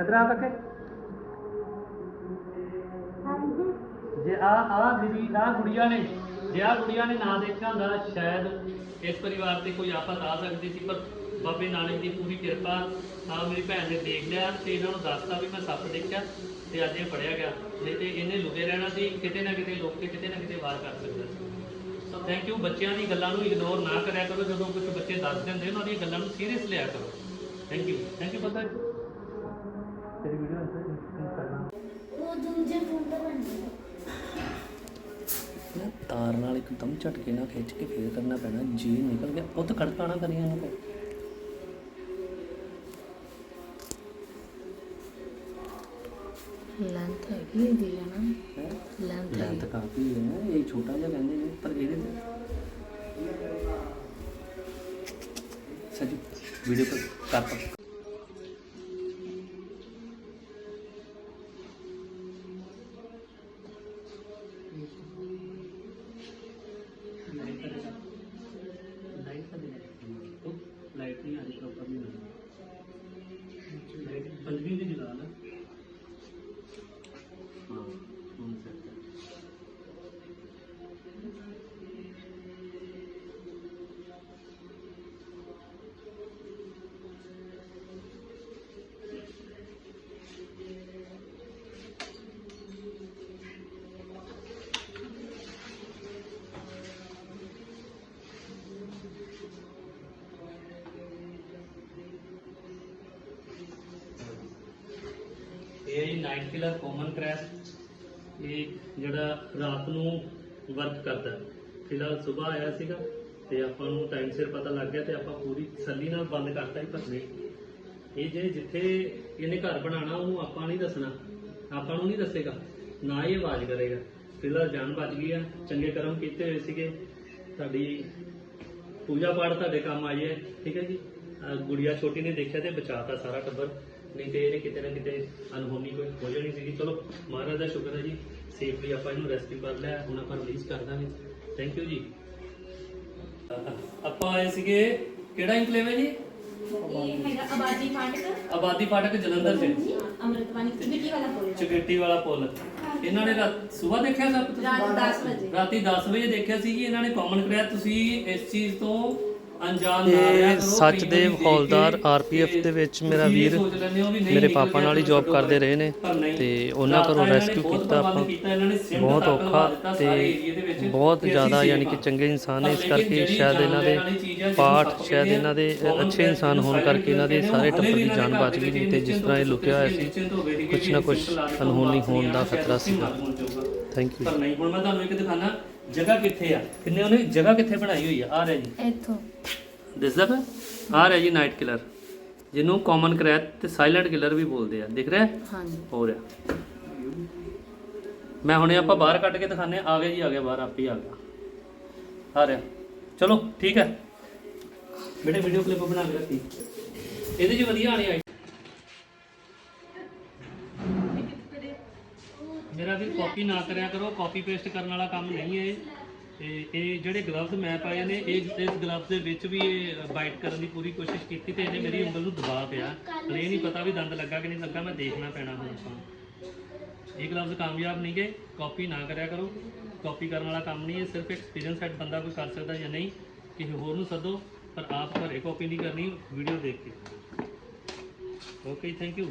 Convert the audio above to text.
ਇਧਰ ਆ ਕੇ ਜੇ ਆ ਆ ਦੀਦੀ ਆ ਗੁੜੀਆ ਨੇ ਜੇ ਆ ਗੁੜੀਆ ਨੇ ਨਾ ਦੇਖਿਆ ਹੁੰਦਾ ਸ਼ਾਇਦ ਇਸ ਪਰਿਵਾਰ ਤੇ ਕੋਈ ਆਫਤ ਆ ਸਕਦੀ ਸੀ ਪਰ ਬਾਬੇ ਨਾਨਕ ਦੀ ਪੂਰੀ ਕਿਰਪਾ ਨਾਲ ਮੇਰੀ ਭੈਣ ਨੇ ਦੇਖ ਲਿਆ ਤੇ ਇਹਨਾਂ ਨੂੰ ਦੱਸਤਾ ਵੀ ਮੈਂ ਸੱਪ ਦੇਖਿਆ ਤੇ ਅੱਜ ਇਹ ਫੜਿਆ ਗਿਆ। ਨਹੀਂ ਤੇ ਇਹਨੇ ਲੁਕੇ ਰਹਿਣਾ ਸੀ ਕਿਤੇ ਨਾ ਕਿਤੇ ਲੋਕ ਕਿਤੇ ਨਾ ਕਿਤੇ ਵਾਰ ਕਰ ਸਕਦਾ ਸੀ। ਸੋ ਥੈਂਕ ਯੂ ਬੱਚਿਆਂ ਦੀ ਗੱਲਾਂ ਨੂੰ ਇਗਨੋਰ ਨਾ ਕਰਿਆ ਕਰੋ ਜਦੋਂ ਕੁਝ ਬੱਚੇ ਦੱਸ ਦਿੰਦੇ ਉਹਨਾਂ ਦੀਆਂ ਗੱਲਾਂ ਨੂੰ ਸੀਰੀਅਸ ਲਿਆ ਕਰੋ। ਥੈਂਕ ਯੂ ਥੈਂਕ ਯੂ ਪਤਾ ਤੇਰੀ ਵੀਡੀਓ ਇੰਸਟਾਗ੍ਰਾਮ ਉਹ ਦੂਜੇ ਫੋਨ ਤੇ ਬਣ ਗਿਆ ਨਾ ਤਾਰ ਨਾਲ ਇੱਕਦਮ ਝਟਕੇ ਨਾਲ ਖਿੱਚ ਕੇ ਫੇਰ ਕਰਨਾ ਪੈਣਾ ਜੀ ਨਿਕਲ ਗਿਆ ਪੁੱਤ ਖੜਕਾਣਾ ਕਰੀਆਂ ਨੂੰ ਲੈਂਥ ਹੈਗੀ ਇਹਦੀ ਹੈ ਨਾ। ਲੈਂਥ ਲੈਂਥ ਕਾਫੀ ਹੈ ਇਹ ਛੋਟਾ ਜਿਹਾ ਕਹਿੰਦੇ ਨੇ ਪਰ ਇਹਦੇ ਸੱਜੂ ਵੀਡੀਓ ਪਰ ਕਰ ਜੀ ਨਾਈਟ ਕਿਲਰ ਕਾਮਨ ਕ੍ਰੈਸ਼ ਇਹ ਜਿਹੜਾ ਰਾਤ ਨੂੰ ਵਰਕ ਕਰਦਾ ਫਿਲਹਾਲ ਸਵੇਰ ਆਇਆ ਸੀਗਾ ਤੇ ਆਪਾਂ ਨੂੰ ਟਾਈਮ ਸਿਰ ਪਤਾ ਲੱਗ ਗਿਆ ਤੇ ਆਪਾਂ ਪੂਰੀ ਤਸੱਲੀ ਨਾਲ ਬੰਦ ਕਰਤਾ ਹੀ ਪਰ ਇਹ ਜੇ ਜਿੱਥੇ ਇਹਨੇ ਘਰ ਬਣਾਉਣਾ, ਉਹਨੂੰ ਆਪਾਂ ਨਹੀਂ ਦੱਸਣਾ। ਆਪਾਂ ਨੂੰ ਨਹੀਂ ਦੱਸੇਗਾ। ਨਾ ਹੀ ਆਵਾਜ਼ ਕਰੇਗਾ। ਫਿਲਹਾਲ ਜਾਨ ਬਚ ਗਈ ਆ। ਚੰਗੇ ਕਰਮ ਕੀਤੇ ਹੋਏ ਸੀਗੇ। ਤੁਹਾਡੀ ਪੂਜਾ ਪਾਠ ਤੁਹਾਡੇ ਕੰਮ ਆਈ ਹੈ। ਠੀਕ ਹੈ ਜੀ। ਗੁੜੀਆ ਛੋਟੀ ਨੇ ਦੇਖਿਆ ਤੇ ਬਚਾਤਾ ਸਾਰਾ ਟੱਬਰ। ਨਹੀਂ ਤੇ ਇਹਨੇ ਕਿਤੇ ਨਾ ਕਿਤੇ ਅਨਹੋਣੀ ਕੋਈ ਹੋ ਜਾਣੀ ਸੀਗੀ। ਚਲੋ ਮਹਾਰਾਜ ਦਾ ਸ਼ੁਕਰ ਹੈ ਜੀ ਸੇਫਲੀ ਆਪਾਂ ਇਹਨੂੰ ਰੈਸਕਿਊ ਕਰ ਲਿਆ ਹੁਣ ਆਪਾਂ ਰਿਲੀਜ਼ ਕਰ ਦਾਂਗੇ। ਥੈਂਕ ਯੂ ਜੀ। ਆਪਾਂ ਆਏ ਸੀਗੇ ਕਿਹੜਾ ਇਨਕਲੇਵ ਹੈ ਜੀ? ਇਹ ਹੈਗਾ ਆਬਾਦੀ ਫਾਟਕ ਆਬਾਦੀ ਫਾਟਕ ਜਲੰਧਰ ਚ। ਅਮਰਤਵਾਨੀ ਵਾਲਾ ਪੁੱਲ। ਚਗੇਟੀ ਵਾਲਾ ਪੁੱਲ। ਇਹਨਾਂ ਨੇ ਰਾਤ ਸਵੇਰ ਦੇਖਿਆ ਸਭ ਤੁਸੀਂ ਰਾਤ 10 ਵਜੇ। ਰਾਤੀ 10 ਵਜੇ ਦੇਖਿਆ ਸੀ ਕਿ ਇਹਨਾਂ ਨੇ ਕਾਮਨ ਕਰਿਆ। ਤੁਸੀਂ ਇਸ ਚੀਜ਼ ਤੋਂ ਇਹ ਸੱਚਦੇਵ ਹੌਲਦਾਰ ਆਰਪੀਐਫ ਦੇ ਵਿੱਚ ਮੇਰਾ ਵੀਰ ਮੇਰੇ ਪਾਪਾ ਨਾਲ ਹੀ ਜੌਬ ਕਰਦੇ ਰਹੇ ਨੇ। ਤੇ ਉਹਨਾਂ ਘਰੋਂ ਰੈਸਕਿਊ ਕੀਤਾ ਆਪਾਂ। ਬਹੁਤ ਔਖਾ ਤੇ ਬਹੁਤ ਜ਼ਿਆਦਾ ਯਾਨੀ ਕਿ ਚੰਗੇ ਇਨਸਾਨ ਨੇ ਇਸ ਕਰਕੇ ਸ਼ਾਇਦ ਇਹਨਾਂ ਦੇ ਪਾਠ ਸ਼ਾਇਦ ਇਹਨਾਂ ਦੇ ਅੱਛੇ ਇਨਸਾਨ ਹੋਣ ਕਰਕੇ ਇਹਨਾਂ ਦੇ ਸਾਰੇ ਟੱਬਰ ਦੀ ਜਾਨ ਬਚ ਗਈ ਨਹੀਂ ਤੇ ਜਿਸ ਤਰ੍ਹਾਂ ਇਹ ਲੁਕਿਆ ਹੋਇਆ ਸੀ ਕੁਛ ਨਾ ਕੁਛ ਅਨਹੋਣੀ ਹੋਣ ਦਾ ਖਤਰਾ ਜਾਊਗਾ। ਥੈਂਕ ਯੂ ਪਰ ਨਹੀਂ ਹੁਣ ਮੈਂ ਤੁਹਾਨੂੰ ਇੱਕ ਦਿਖਾਣਾ ਜਗ੍ਹਾ ਕਿੱਥੇ ਆ? ਕਿੰਨੇ ਉਹਨੇ ਜਗ੍ਹਾ ਕਿੱਥੇ ਬਣਾਈ ਹੋਈ ਆ? ਆ ਰਿਹਾ ਜੀ। ਇੱਥੋਂ। ਦਿਸਦਾ ਪਿਆ ਆ ਰਿਹਾ ਜੀ ਨਾਈਟ ਕਿਲਰ ਜਿਹਨੂੰ ਕਾਮਨ ਕਰੈਤ ਤੇ ਸਾਇਲੈਂਟ ਕਿਲਰ ਵੀ ਬੋਲਦੇ ਆ। ਦਿਖ ਰਿਹਾ? ਹੈ? ਹਾਂਜੀ। ਹੋ ਰਿਹਾ। ਮੈਂ ਹੁਣੇ ਆਪਾਂ ਬਾਹਰ ਕੱਢ ਕੇ ਦਿਖਾਣੇ ਆ ਗਿਆ ਜੀ ਆ ਗਿਆ ਬਾਹਰ ਆਪੇ ਹੀ ਆ ਗਿਆ। ਆ ਰਿਹਾ। ਚਲੋ ਠੀਕ ਹੈ। ਬੇਟੇ ਵੀਡੀਓ ਕਲਿੱਪ ਬਣਾ ਕੇ ਰੱਖੀ। ਇਹਦੇ 'ਚ ਵਧੀਆ ਆਣੇ ਆਈ ਮੇਰਾ ਵੀ ਕਾਪੀ ਨਾ ਕਰਿਆ ਕਰੋ ਕਾਪੀ ਪੇਸਟ ਕਰਨ ਵਾਲਾ ਕੰਮ ਨਹੀਂ ਹੈ ਇਹ। ਤੇ ਇਹ ਜਿਹੜੇ ਗਲਵਜ਼ ਮੈਂ ਪਾਏ ਨੇ, ਇਹ ਇਸ ਗਲਵਜ਼ ਦੇ ਵਿੱਚ ਵੀ ਇਹ ਬਾਈਟ ਕਰਨ ਦੀ ਪੂਰੀ ਕੋਸ਼ਿਸ਼ ਕੀਤੀ ਤੇ ਇਹਨੇ ਮੇਰੀ ਉਂਗਲ ਨੂੰ ਦਬਾ ਪਿਆ। ਪਰ ਇਹ ਨਹੀਂ ਪਤਾ ਵੀ ਦੰਦ ਲੱਗਾ ਕਿ ਨਹੀਂ ਲੱਗਾ, ਮੈਂ ਦੇਖਣਾ ਪੈਣਾ ਹੁਣ ਆਪਾਂ। ਇਹ ਗਲਵਜ਼ ਕਾਮਯਾਬ ਨਹੀਂ ਗਏ ਕਾਪੀ ਨਾ ਕਰਿਆ ਕਰੋ। ਕਾਪੀ ਕਰਨ ਵਾਲਾ ਕੰਮ ਨਹੀਂ ਹੈ, ਸਿਰਫ ਐਕਸਪੀਰੀਅੰਸ ਸੈਟ ਬੰਦਾ ਕੋਈ ਕਰ ਸਕਦਾ ਜਾਂ ਨਹੀਂ, ਕਿਸੇ ਹੋਰ ਨੂੰ ਸੱਦੋ, ਪਰ ਆਪ ਘਰੇ ਕਾਪੀ ਨਹੀਂ ਕਰਨੀ ਵੀਡੀਓ ਦੇਖ ਕੇ। Okay thank you